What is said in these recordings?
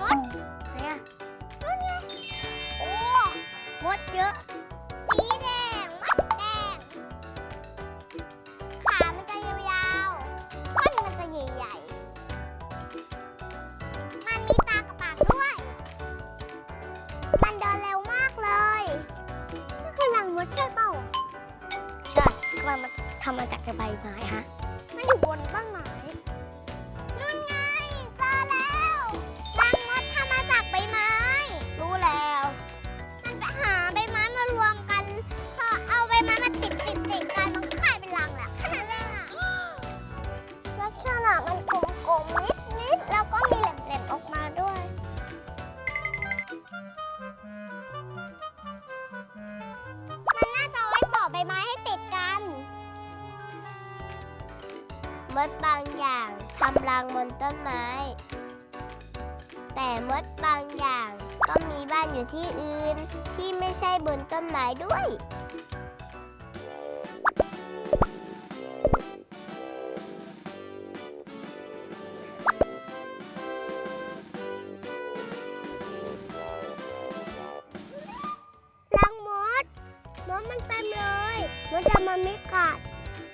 มดไหนอะนู่นไงโอ้มดเยอะ สีแดงมดแดง ขา มันจะยาวๆก้นมันจะใหญ่ๆ มันมีตากระปากด้วย มันเดินเร็วมากเลยนี่คือรังมดใช่เปล่าใช่มันมาทำมาจากใบไม้ฮะ มันอยู่บนต้นไม้นู่น ไว้ต่อใบไม้ให้ติดกันมดบางอย่างทำรังบนต้นไม้ แต่มดบางอย่างก็มีบ้านอยู่ที่อื่นที่ไม่ใช่บนต้นไม้ด้วย มดมันเต็มเลยมดจะมันไม่กัด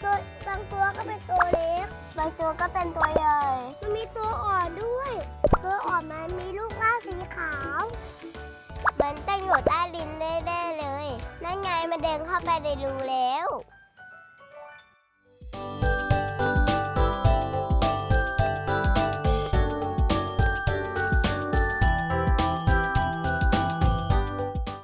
ตัวบางตัวก็เป็นตัวเล็ก บางตัวก็เป็นตัวใหญ่ มันมีตัวอ่อนด้วย ตัวอ่อนมันมีลูกล่าสีขาว มันต้งอยู่ใต้ดินแน่ๆเลย นั่นไงมันเดินเข้าไปในรูแล้ว